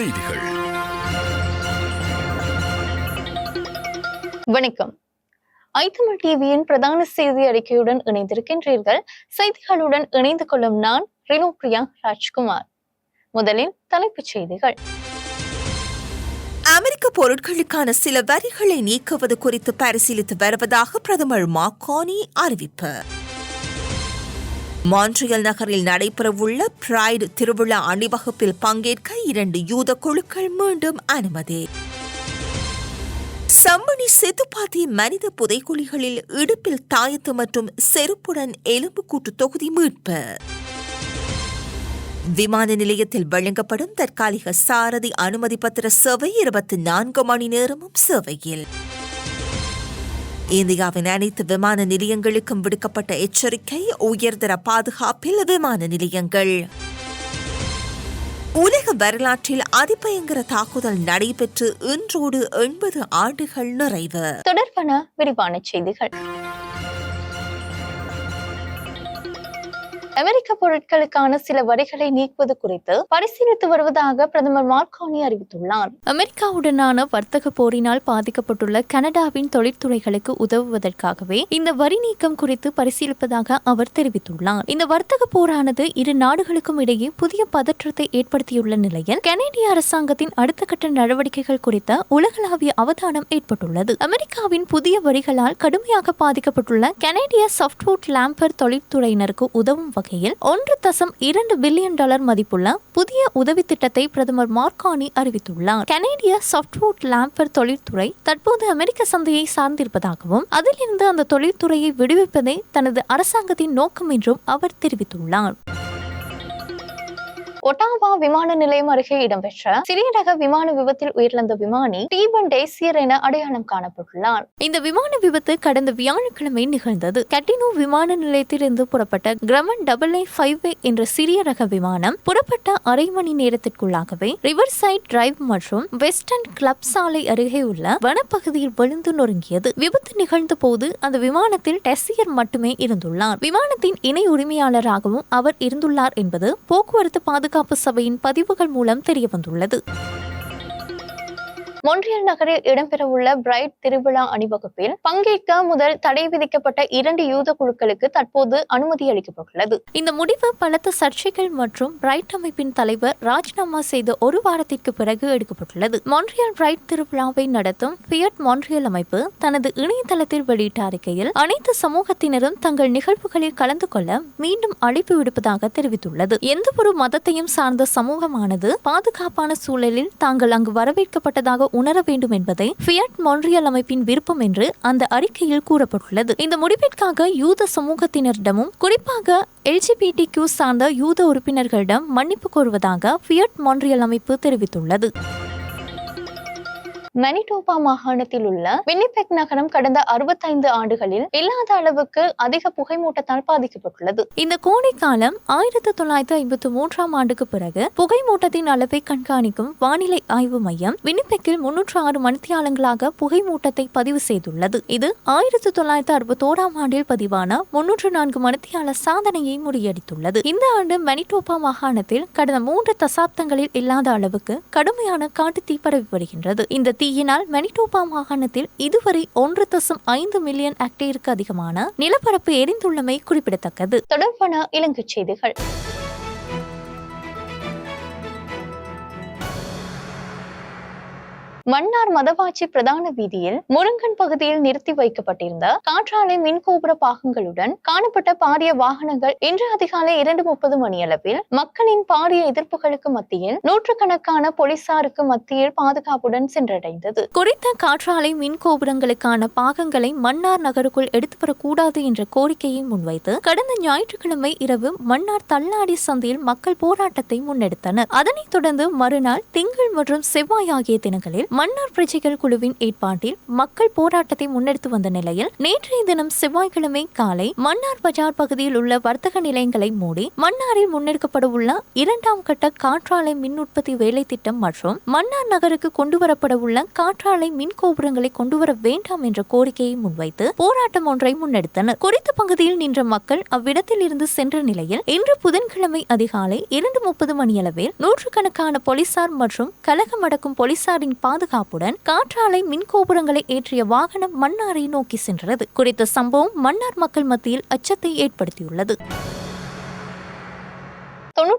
செய்திகள். வணக்கம். ஐத்தமிழ் டிவியின் பிரதான செய்தி அறிக்கையுடன் இணைந்திருக்கின்றீர்கள். செய்திகளுடன் இணைந்து கொள்ளும் நான் ரினோப்ரியா ராஜ்குமார். முதலில் தலைப்புச் செய்திகள். அமெரிக்க பொருட்களுக்கான சில வரிகளை நீக்குவது குறித்து பரிசீலித்து வருவதாக பிரதமர் மாக்கானி அறிவிப்பு. மான்ட்ரியல் நகரில் நடைபெறவுள்ள பிரைடு திருவிழா அணிவகுப்பில் பங்கேற்க இரண்டு யூத குழுக்கள் மீண்டும் அனுமதி. சம்மணி செத்துப்பாத்தி மனித புதைக்குழிகளில் இடுப்பில் தாயத்து மற்றும் செருப்புடன் எலும்புக்கூட்டு தொகுதி மீட்பு. விமான நிலையத்தில் வழங்கப்படும் தற்காலிக சாரதி அனுமதி பத்திர சேவை இருபத்தி நான்கு மணி நேரமும் சேவையில். இந்தியாவின் அனைத்து விமான நிலையங்களுக்கும் விடுக்கப்பட்ட எச்சரிக்கை உயர்தர பாதுகாப்பில் விமான நிலையங்கள். உலக வரலாற்றில் அதிபயங்கர தாக்குதல் நடைபெற்று இன்றோடு எண்பது ஆண்டுகள் நிறைவு. தொடர்பான விரிவான செய்திகள். அமெரிக்க பொருட்களுக்கான சில வரிகளை நீக்குவது குறித்து பரிசீலித்து வருவதாக பிரதமர் மார்கானி அறிவித்துள்ளார். அமெரிக்காவுடனான வர்த்தக போரினால் பாதிக்கப்பட்டுள்ள கனடாவின் தொழிற்துறைகளுக்கு உதவுவதற்காகவே இந்த வரி நீக்கம் குறித்து பரிசீலிப்பதாக அவர் தெரிவித்துள்ளார். இந்த வர்த்தக போரானது இரு நாடுகளுக்கும் இடையே புதிய பதற்றத்தை ஏற்படுத்தியுள்ள நிலையில் கனேடிய அரசாங்கத்தின் அடுத்த கட்ட நடவடிக்கைகள் குறித்த உலகளாவிய அவதானம் ஏற்பட்டுள்ளது. அமெரிக்காவின் புதிய வரிகளால் கடுமையாக பாதிக்கப்பட்டுள்ள கனேடிய சாஃப்ட்வுட் லாம்பர் தொழிற்துறையினருக்கு உதவும் வகை வகையில் ஒன்று தசம் இரண்டு பில்லியன் டாலர் மதிப்புள்ள புதிய உதவி திட்டத்தை பிரதமர் மார்கானி அறிவித்துள்ளார். கனேடிய சாஃப்ட்வுட் லாம்பர் தொழிற்துறை தற்போது அமெரிக்க சந்தையை சார்ந்திருப்பதாகவும் அதிலிருந்து அந்த தொழிற்துறையை விடுவிப்பதே தனது அரசாங்கத்தின் நோக்கம் என்றும் அவர் தெரிவித்துள்ளார். ஒட்டாவா விமான நிலையம் அருகே இடம்பெற்ற சிறிய ரக விமான விபத்தில் உயிரிழந்த விமானி டீபன் டேசியர் என அடையாளம் காணப்பட்டுள்ளார் இந்த விமான விபத்து கடந்த வியாழக்கிழமை நிகழ்ந்தது. கட்டினோ விமான நிலையத்திலிருந்து புறப்பட்ட கிரமன் டபுள் ஐ ஃபைவ் என்ற சிறிய ரக விமானம் புறப்பட்ட அரை மணி நேரத்திற்குள்ளாகவே ரிவர் சைட் டிரைவ் மற்றும் வெஸ்டர்ன் கிளப் சாலை அருகே உள்ள வனப்பகுதியில் விழுந்து நொறுங்கியது. விபத்து நிகழ்ந்த போது அந்த விமானத்தில் டெசியர் மட்டுமே இருந்துள்ளார். விமானத்தின் இணை உரிமையாளராகவும் அவர் இருந்துள்ளார் என்பது போக்குவரத்து பாதுகாப்பு சபையின் பதிவுகள் மூலம் தெரியவந்துள்ளது. மொன்றியல் நகரில் இடம்பெறவுள்ள பிரைட் திருவிழா அணிவகுப்பில் பங்கேற்க முதல் தடை விதிக்கப்பட்ட இரண்டு யூத குழுக்களுக்கு தற்போது அனுமதி அளிக்கப்பட்டுள்ளது. இந்த முடிவு பலத்த சர்ச்சைகள் மற்றும் பிரைட் அமைப்பின் தலைவர் ராஜினாமா செய்த ஒரு வாரத்திற்கு பிறகு எடுக்கப்பட்டுள்ளது. மொன்றியல் பிரைட் திருவிழாவை நடத்தும் பியட் மொன்றியல் அமைப்பு தனது இணையதளத்தில் வெளியிட்ட அறிக்கையில் அனைத்து சமூகத்தினரும் தங்கள் நிகழ்வுகளில் கலந்து கொள்ள மீண்டும் அழைப்பு விடுப்பதாக தெரிவித்துள்ளது. எந்த ஒரு மதத்தையும் சார்ந்த சமூகமானது பாதுகாப்பான சூழலில் தாங்கள் அங்கு வரவேற்கப்பட்டதாக உணர வேண்டும் என்பதை ஃபியட் மான்ட்ரியல் அமைப்பின் விருப்பம் என்று அந்த அறிக்கையில் கூறப்பட்டுள்ளது. இந்த முடிவிற்காக யூத சமூகத்தினரிடமும் குறிப்பாக எல்ஜிபிடி கியூ சார்ந்த யூத உறுப்பினர்களிடம் மன்னிப்பு கோருவதாக ஃபியட் மான்ட்ரியல் அமைப்பு தெரிவித்துள்ளது. மெனிடோபா மாகாணத்தில் உள்ள வின்னிபெக் நகரம் கடந்த அறுபத்தைந்து ஆண்டுகளில் இல்லாத அளவுக்கு அதிக புகைமூட்டத்தால் பாதிக்கப்பட்டுள்ளது. இந்த கோடைக்காலம் ஆயிரத்தி தொள்ளாயிரத்தி ஐம்பத்தி மூன்றாம் ஆண்டுக்கு பிறகு புகைமூட்டத்தின் அளவை கண்காணிக்கும் வானிலை ஆய்வு மையம் வினிபெக்கில் முன்னூற்று ஆறு மணித்தியாலங்களாக புகைமூட்டத்தை பதிவு செய்துள்ளது. இது ஆயிரத்தி தொள்ளாயிரத்தி அறுபத்தோராம் ஆண்டில் பதிவான முன்னூற்று நான்கு மணித்தியால சாதனையை முறியடித்துள்ளது. இந்த ஆண்டு மணிடோபா மாகாணத்தில் கடந்த மூன்று தசாப்தங்களில் இல்லாத அளவுக்கு கடுமையான காட்டுத்தீ பரவி வருகின்றது. இந்த தீயினால் மெனிடோபா மாகாணத்தில் இதுவரை ஒன்று தசம் ஐந்து மில்லியன் ஹெக்டேருக்கு அதிகமான நிலப்பரப்பு எரிந்துள்ளமை குறிப்பிடத்தக்கது. தொடர்பான இலங்கைச் செய்திகள். மன்னார் மதவாச்சி பிரதான வீதியில் முருங்கன் பகுதியில் நிறுத்தி வைக்கப்பட்டிருந்த காற்றாலை மின்கோபுர பாகங்களுடன் காணப்பட்ட பாரிய வாகனங்கள் இன்று அதிகாலை இரண்டு முப்பது மணியளவில் மக்களின் பாரிய எதிர்ப்புகளுக்கு மத்தியில் நூற்றுக்கணக்கான போலீசாருக்கு மத்தியில் பாதுகாப்புடன் சென்றடைந்தது. குறித்த காற்றாலை மின் கோபுரங்களுக்கான பாகங்களை மன்னார் நகருக்குள் எடுத்து வரக்கூடாது என்ற கோரிக்கையை முன்வைத்து கடந்த ஞாயிற்றுக்கிழமை இரவு மன்னார் தள்ளாடி சந்தையில் மக்கள் போராட்டத்தை முன்னெடுத்தனர். அதனைத் தொடர்ந்து மறுநாள் திங்கள் மற்றும் செவ்வாய் ஆகிய தினங்களில் மன்னார் பிரஜைகள் குழுவின் ஏற்பாட்டில் மக்கள் போராட்டத்தை முன்னெடுத்து வந்த நிலையில் நேற்றைய தினம் செவ்வாய்க்கிழமை காலை மன்னார் பஜார் பகுதியில் உள்ள வர்த்தக நிலையங்களை மூடி மன்னாரில் முன்னெடுக்கப்பட உள்ள இரண்டாம் கட்ட காற்றாலை மின் உற்பத்தி வேலை திட்டம் மற்றும் மன்னார் நகருக்கு கொண்டுவரப்பட உள்ள காற்றாலை மின் கோபுரங்களை கொண்டுவர வேண்டாம் என்ற கோரிக்கையை முன்வைத்து போராட்டம் ஒன்றை முன்னெடுத்தனர். குறித்த பகுதியில் நின்ற மக்கள் அவ்விடத்தில் இருந்து சென்ற நிலையில் இன்று புதன்கிழமை அதிகாலை இரண்டு முப்பது மணியளவில் நூற்றுக்கணக்கான போலீசார் மற்றும் கலகம் அடக்கும் போலீசாரின் பாதுகாப்புடன் காற்றாலை மின் கோபுரங்களை ஏற்றிய வாகனம் மன்னாரை நோக்கி சென்றது. குறித்த சம்பவம் மன்னார் மக்கள் மத்தியில் அச்சத்தை ஏற்படுத்தியுள்ளது.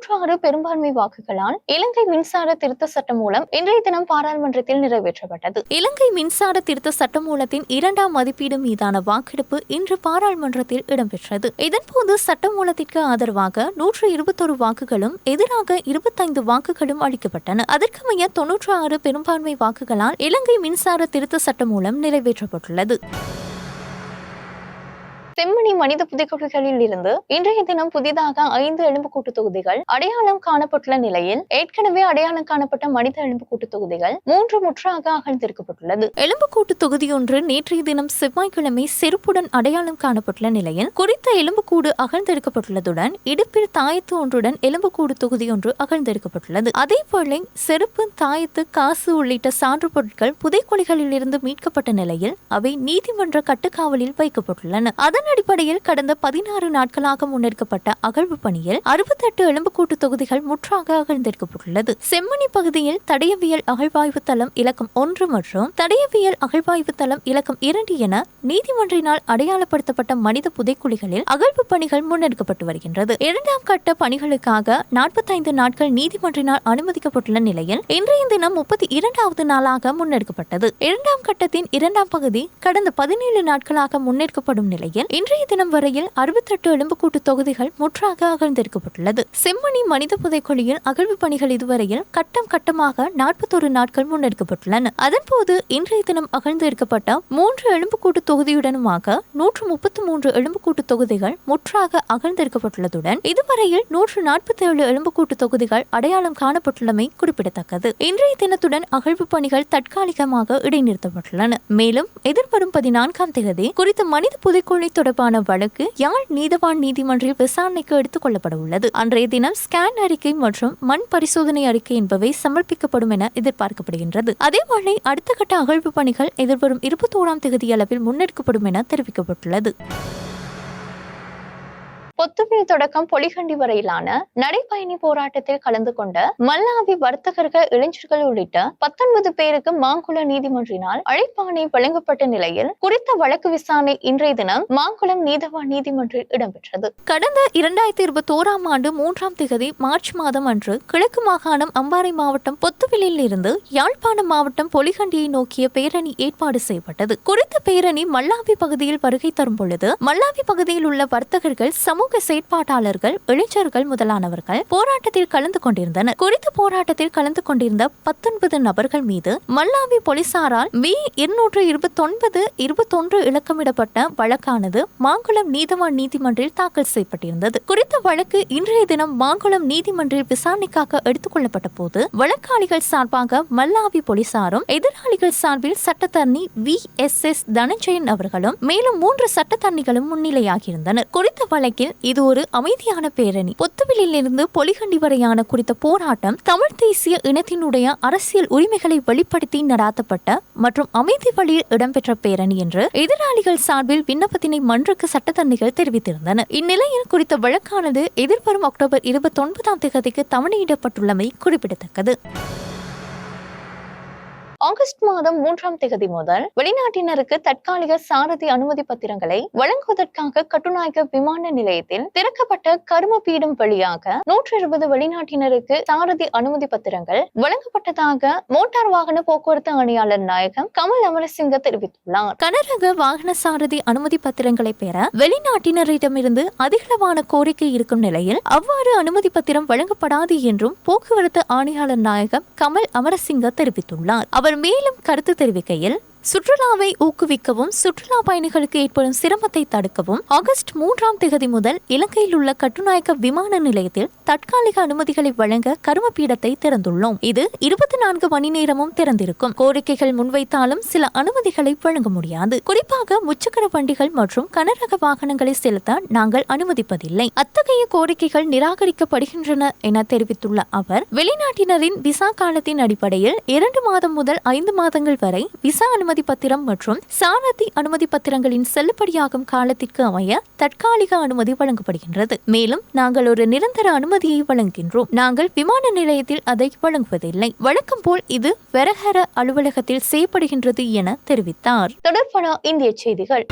தொன்னூற்று ஆறு பெரும்பான்மை வாக்குகளால் இலங்கை மின்சார திருத்த சட்டம் மூலம் இன்றைய தினம் பாராளுமன்றத்தில் நிறைவேற்றப்பட்டது. இலங்கை மின்சார திருத்த சட்டமூலத்தின் இரண்டாம் மதிப்பீடு மீதான வாக்கெடுப்பு இன்று பாராளுமன்றத்தில் இடம்பெற்றது. இதன்போது சட்டமூலத்திற்கு ஆதரவாக நூற்று இருபத்தொரு வாக்குகளும் எதிராக இருபத்தைந்து வாக்குகளும் அளிக்கப்பட்டன. அதற்கமைய தொன்னூற்று ஆறு பெரும்பான்மை வாக்குகளால் இலங்கை மின்சார திருத்த சட்டம் மூலம் நிறைவேற்றப்பட்டுள்ளது. செம்மணி மனித புதைக்குழிகளில் இருந்து இன்றைய தினம் புதிதாக ஐந்து எலும்புக்கூட்டு தொகுதிகள் அடையாளம் காணப்பட்டுள்ள நிலையில் ஏற்கனவே அடையாளம் காணப்பட்ட மனித எலும்புக்கூட்டு தொகுதிகள் மூன்று முற்றாக அகழ்ந்திருக்கப்பட்டுள்ளது. எலும்புக்கூட்டு தொகுதியொன்று நேற்றைய தினம் செவ்வாய்க்கிழமை செருப்புடன் அடையாளம் காணப்பட்டுள்ள நிலையில் குறித்த எலும்புக்கூடு அகழ்ந்தெடுக்கப்பட்டுள்ளதுடன் இடுப்பில் தாயத்து ஒன்றுடன் எலும்புக்கூடு தொகுதியொன்று அகழ்ந்தெடுக்கப்பட்டுள்ளது அதேபோல செருப்பு தாயத்து காசு உள்ளிட்ட சான்று பொருட்கள் புதைக்குழிகளில் இருந்து மீட்கப்பட்ட நிலையில் அவை நீதிமன்ற கட்டுக்காவலில் வைக்கப்பட்டுள்ளன. அதன் அடிப்படையில் கடந்த பதினாறு நாட்களாக முன்னெடுக்கப்பட்ட அகழ்வு பணியில் அறுபத்தெட்டு எலும்புக்கூட்டு தொகுதிகள் முற்றாக அகழ்ந்தெடுக்கப்பட்டுள்ளது செம்மணி பகுதியில் தடயவியல் அகழ்வாய்வு தளம் இலக்கம் ஒன்று மற்றும் தடயவியல் அகழ்வாய்வு தளம் இலக்கம் இரண்டு என நீதிமன்றினால் அடையாளப்படுத்தப்பட்ட மனித புதைக்குழிகளில் அகழ்வு பணிகள் முன்னெடுக்கப்பட்டு வருகின்றது. இரண்டாம் கட்ட பணிகளுக்காக நாற்பத்தைந்து நாட்கள் நீதிமன்றினால் அனுமதிக்கப்பட்டுள்ள நிலையில் இன்றைய தினம் முப்பத்தி இரண்டாவது நாளாக முன்னெடுக்கப்பட்டது. இரண்டாம் கட்டத்தின் இரண்டாம் பகுதி கடந்த பதினேழு நாட்களாக முன்னெடுக்கப்படும் நிலையில் இன்றைய தினம் வரையில் அறுபத்தெட்டு எலும்புக்கூட்டு தொகுதிகள் முற்றாக அகழ்ந்தெடுக்கப்பட்டுள்ளது செம்மணி மனித புதைக்குழியில் அகழ்வு பணிகள் இதுவரையில் கட்டம் கட்டமாக நாற்பத்தொரு நாட்கள் முன்னெடுக்கப்பட்டுள்ளன. அதன்போது இன்றைய தினம் அகழ்ந்தெடுக்கப்பட்ட மூன்று எலும்புக்கூட்டு தொகுதியுடனுமாக நூற்று முப்பத்தி மூன்று எலும்புக்கூட்டு தொகுதிகள் முற்றாக அகழ்ந்தெடுக்கப்பட்டுள்ளதுடன் இதுவரையில் நூற்று நாற்பத்தி ஏழு எலும்புக்கூட்டு தொகுதிகள் அடையாளம் காணப்பட்டுள்ளமை குறிப்பிடத்தக்கது. இன்றைய தினத்துடன் அகழ்வு பணிகள் தற்காலிகமாக இடைநிறுத்தப்பட்டுள்ளன. மேலும் எதிர்வரும் பதினான்காம் தேதி குறித்த மனித புதைக்குழி தொடர்பான வழக்கு யாழ் நீதவான் நீதிமன்றில் விசாரணைக்கு எடுத்துக் கொள்ளப்பட உள்ளது அன்றைய தினம் ஸ்கேன் அறிக்கை மற்றும் மண் பரிசோதனை அறிக்கை என்பவை சமர்ப்பிக்கப்படும் என எதிர்பார்க்கப்படுகின்றது. அதேவேளை அடுத்த கட்ட அகழ்வு பணிகள் எதிர்வரும் இருபத்தோராம் தேதி அளவில் முன்னெடுக்கப்படும் என தெரிவிக்கப்பட்டுள்ளது. பொத்துவில் தொடக்கம் பொலிகண்டி வரையிலான நடைபயணி போராட்டத்தில் கலந்து கொண்ட மல்லாவி வர்த்தகர்கள் இளைஞர்கள் உள்ளிட்ட பத்தொன்பது பேருக்கு மாங்குளம் நீதிமன்றினால் அழைப்பாணை வழங்கப்பட்ட நிலையில் குறித்த வழக்கு விசாரணை இன்றைய தினம் மாங்குளம் நீதவான் நீதிமன்றில் இடம்பெற்றது. கடந்த இரண்டாயிரத்தி இருபத்தோராம் ஆண்டு மூன்றாம் திகதி மார்ச் மாதம் அன்று கிழக்கு மாகாணம் அம்பாறை மாவட்டம் பொத்துவிலில் இருந்து யாழ்ப்பாணம் மாவட்டம் பொலிகண்டியை நோக்கிய பேரணி ஏற்பாடு செய்யப்பட்டது. குறித்த பேரணி மல்லாவி பகுதியில் வருகை தரும் பொழுது மல்லாவி பகுதியில் உள்ள வர்த்தகர்கள் சமூக செயற்பாட்டாளர்கள் இளைஞர்கள் முதலானவர்கள் போராட்டத்தில் கலந்து கொண்டிருந்தனர். குறித்த போராட்டத்தில் கலந்து கொண்டிருந்த பத்தொன்பது நபர்கள் மீது மல்லாவி போலீசாரால் வி இருநூற்று இருபத்தொன்பது இருபத்தொன்று இலக்கமிடப்பட்ட வழக்கானது மாங்குளம் நீதவான் நீதிமன்றில் தாக்கல் செய்யப்பட்டிருந்தது. குறித்த வழக்கு இன்றைய தினம் மாங்குளம் நீதிமன்றில் விசாரணைக்காக எடுத்துக் கொள்ளப்பட்ட போது வழக்காளிகள் சார்பாக மல்லாவி போலீசாரும் எதிராளிகள் சார்பில் சட்டத்தரணி வி எஸ் எஸ் தனஞ்சயன் அவர்களும் மேலும் மூன்று சட்டத்தரணிகளும் முன்னிலையாகியிருந்தனர். குறித்த வழக்கில் இது ஒரு அமைதியான பேரணி. பொத்துவிலிருந்து பொலிகண்டி வரையான குறித்த போராட்டம் தமிழ் தேசிய இனத்தினுடைய அரசியல் உரிமைகளை வெளிப்படுத்தி நடாத்தப்பட்ட மற்றும் அமைதி வழியில் இடம்பெற்ற பேரணி என்று எதிராளிகள் சார்பில் விண்ணப்பத்தினை மன்றுக்கு சட்டத்தரணிகள் தெரிவித்திருந்தனர். இந்நிலையில் குறித்த வழக்கானது எதிர்வரும் அக்டோபர் இருபத்தி ஒன்பதாம் தேதிக்கு தவணையிடப்பட்டுள்ளமை குறிப்பிடத்தக்கது. ஆகஸ்ட் மாதம் மூன்றாம் தேதி முதல் வெளிநாட்டினருக்கு தற்காலிக சாரதி அனுமதி பத்திரங்களை வழங்குவதற்காக கட்டுநாயக்க விமான நிலையத்தில் திறக்கப்பட்ட கரும பீடம் வழியாக நூற்றி இருபது வெளிநாட்டினருக்கு சாரதி அனுமதி பத்திரங்கள் வழங்கப்பட்டதாக மோட்டார் வாகன போக்குவரத்து ஆணையாளர் நாயகம் கமல் அமரசிங்க தெரிவித்துள்ளார். கனரக வாகன சாரதி அனுமதி பத்திரங்களை பெற வெளிநாட்டினரிடமிருந்து அதிகளவான கோரிக்கை இருக்கும் நிலையில் அவ்வாறு அனுமதி பத்திரம் வழங்கப்படாது என்றும் போக்குவரத்து ஆணையாளர் நாயகம் கமல் அமரசிங்க தெரிவித்துள்ளார். அவர் மேலும் கருத்து தெரிவிக்கையில் சுற்றுலாவை ஊக்குவிக்கவும் சுற்றுலா பயணிகளுக்கு ஏற்படும் சிரமத்தை தடுக்கவும் ஆகஸ்ட் மூன்றாம் தேதி முதல் இலங்கையில் உள்ள கட்டுநாயக்க விமான நிலையத்தில் தற்காலிக அனுமதிகளை வழங்க கருமபீடத்தை திறந்துள்ளோம். இது இருபத்தி நான்கு மணி நேரமும் திறந்திருக்கும். கோரிக்கைகள் முன்வைத்தாலும் சில அனுமதிகளை வழங்க முடியாது. குறிப்பாக முச்சக்கர வண்டிகள் மற்றும் கனரக வாகனங்களை செலுத்த நாங்கள் அனுமதிப்பதில்லை. அத்தகைய கோரிக்கைகள் நிராகரிக்கப்படுகின்றன என தெரிவித்துள்ள அவர் வெளிநாட்டினரின் விசா காலத்தின் அடிப்படையில் இரண்டு மாதம் முதல் ஐந்து மாதங்கள் வரை விசா அனுமதி அனுமதி பத்திரம் மற்றும் சாரதி அனுமதி பத்திரங்களின் செல்லுபடியாகும் காலத்திற்கு அமைய தற்காலிக அனுமதி வழங்கப்படுகின்றது. மேலும் நாங்கள் ஒரு நிரந்தர அனுமதியை வழங்குகின்றோம். நாங்கள் விமான நிலையத்தில் அதை வழங்குவதில்லை. வழக்கம் போல் இது வெரஹர அலுவலகத்தில் செய்யப்படுகின்றது என தெரிவித்தார். தொடர்பான இந்திய செய்திகள்.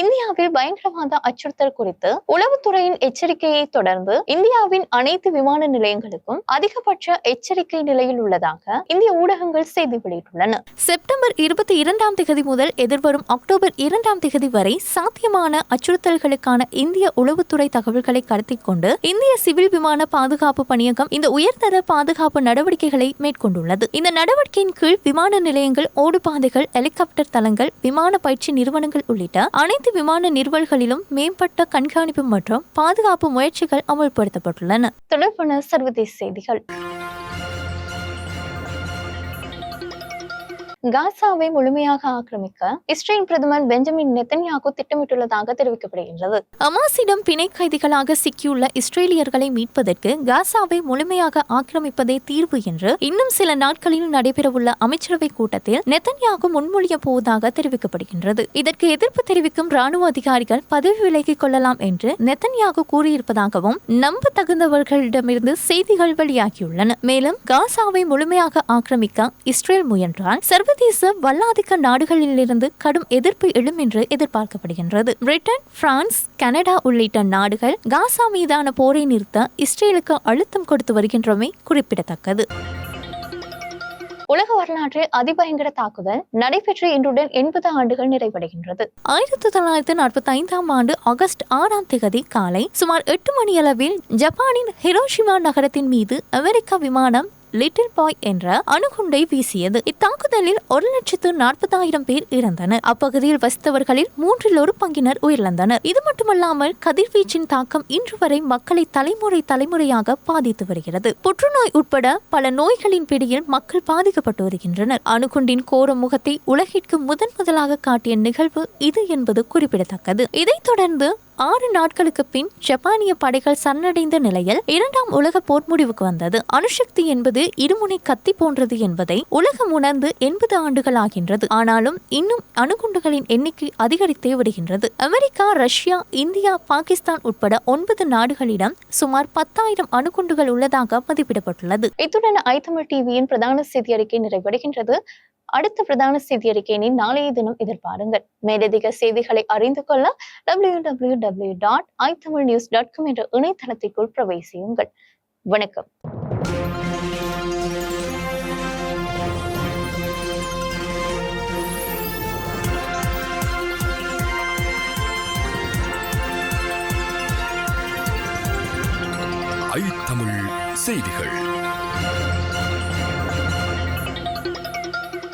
இந்தியாவில் பயங்கரவாத அச்சுறுத்தல் குறித்து உளவுத்துறையின் எச்சரிக்கையை தொடர்ந்து இந்தியாவின் அனைத்து விமான நிலையங்களுக்கும் அதிகபட்ச எச்சரிக்கை நிலையில் உள்ளதாக இந்திய ஊடகங்கள் செய்தி வெளியிட்டுள்ளன. செப்டம்பர் இருபத்தி இரண்டாம் திகதி முதல் எதிர்வரும் அக்டோபர் இரண்டாம் திகதி வரை சாத்தியமான அச்சுறுத்தல்களுக்கான இந்திய உளவுத்துறை தகவல்களை கருத்தில் கொண்டு இந்திய சிவில் விமான பாதுகாப்பு பணியகம் இந்த உயர்தர பாதுகாப்பு நடவடிக்கைகளை மேற்கொண்டுள்ளது. இந்த நடவடிக்கையின் கீழ் விமான நிலையங்கள் ஓடுபாதைகள் ஹெலிகாப்டர் தளங்கள் விமான பயிற்சி நிறுவனங்கள் உள்ளிட்ட அனைத்து விமான நிறுவல்களிலும் மேம்பட்ட கண்காணிப்பு மற்றும் பாதுகாப்பு முயற்சிகள் அமல்படுத்தப்பட்டுள்ளன. தொடர்பான சர்வதேச செய்திகள். காசாவை முழுமையாக ஆக்கிரமிக்க இஸ்ரேல் பிரதமர் பெஞ்சமின் நெத்தன்யாகு திட்டமிட்டுள்ளதாக தெரிவிக்கப்படுகின்றது. அமாசிடம் பிணை கைதிகளாக சிக்கியுள்ள இஸ்ரேலியர்களை மீட்பதற்கு காசாவை முழுமையாக ஆக்கிரமிப்பதே தீர்வு என்று இன்னும் சில நாட்களில் நடைபெறவுள்ள அமைச்சரவை கூட்டத்தில் நெத்தன்யாகு முன்மொழிய போவதாக தெரிவிக்கப்படுகின்றது. இதற்கு எதிர்ப்பு தெரிவிக்கும் ராணுவ அதிகாரிகள் பதவி விலகிக் கொள்ளலாம் என்று நெத்தன்யாகு கூறியிருப்பதாகவும் நம்ப தகுந்தவர்களிடமிருந்து செய்திகள் வெளியாகியுள்ளன. மேலும் காசாவை முழுமையாக ஆக்கிரமிக்க இஸ்ரேல் முயன்றால் சர்வ சர்வதேச வல்லாதிக்க நாடுகளிலிருந்து கடும் எதிர்ப்பு எழும் என்று எதிர்பார்க்கப்படுகின்றது. பிரிட்டன் பிரான்ஸ் கனடா உள்ளிட்ட நாடுகள் காசா மீதான போரை நிறுத்த இஸ்ரேலுக்கு அழுத்தம் கொடுத்து வருகின்றமை குறிப்பிடத்தக்கது. உலக வரலாற்றில் அதிபயங்கர தாக்குதல் நடைபெற்று இன்றுடன் எண்பது ஆண்டுகள் நிறைவடைகின்றது. ஆயிரத்தி தொள்ளாயிரத்தி நாற்பத்தி ஐந்தாம் ஆண்டு ஆகஸ்ட் ஆறாம் தேதி காலை சுமார் எட்டு மணியளவில் ஜப்பானின் ஹிரோஷிமா நகரத்தின் மீது அமெரிக்கா விமானம் லிட்டில் பாய் என்ற அணுகுண்டை வீசியது. இத்தாக்குதலில் ஒரு லட்சத்து நாற்பதாயிரம் பேர் இறந்தனர். அப்பகுதியில் வசித்தவர்களில் மூன்றில் ஒரு பங்கினர் உயிரிழந்தனர். இது மட்டுமல்லாமல் கதிர்வீச்சின் தாக்கம் இன்று வரை மக்களை தலைமுறை தலைமுறையாக பாதித்து வருகிறது. புற்றுநோய் உட்பட பல நோய்களின் பிடியில் மக்கள் பாதிக்கப்பட்டு வருகின்றனர். அணுகுண்டின் கோர முகத்தை உலகிற்கு முதன் முதலாக காட்டிய நிகழ்வு இது என்பது குறிப்பிடத்தக்கது. இதைத் தொடர்ந்து ஆறு நாட்களுக்கு பின் ஜப்பானிய படைகள் சரணடைந்த நிலையில் இரண்டாம் உலக போர் முடிவுக்கு வந்தது. அணுசக்தி என்பது இருமுனை கத்தி போன்றது என்பதை உலகம் உணர்ந்து எண்பது ஆண்டுகள் ஆகின்றது ஆனாலும் இன்னும் அணுகுண்டுகளின் எண்ணிக்கை அதிகரித்தே வருகின்றது. அமெரிக்கா ரஷ்யா இந்தியா பாகிஸ்தான் உட்பட ஒன்பது நாடுகளிடம் சுமார் பத்தாயிரம் அணுகுண்டுகள் உள்ளதாக மதிப்பிடப்பட்டுள்ளது. இத்துடன் ஐத்தமிழ் டிவியின் பிரதான செய்தி அறிக்கை நிறைவடைகின்றது. அடுத்த பிரதான செய்தி அறிக்கையினை நாளைய தினம் எதிர்பாருங்கள். மேலதிக செய்திகளை அறிந்து கொள்ள W W W dot Tamil news dot com என்ற இணையதளத்திற்குள் பிரவேசியுங்கள். வணக்கம். ஐ தமிழ் செய்திகள்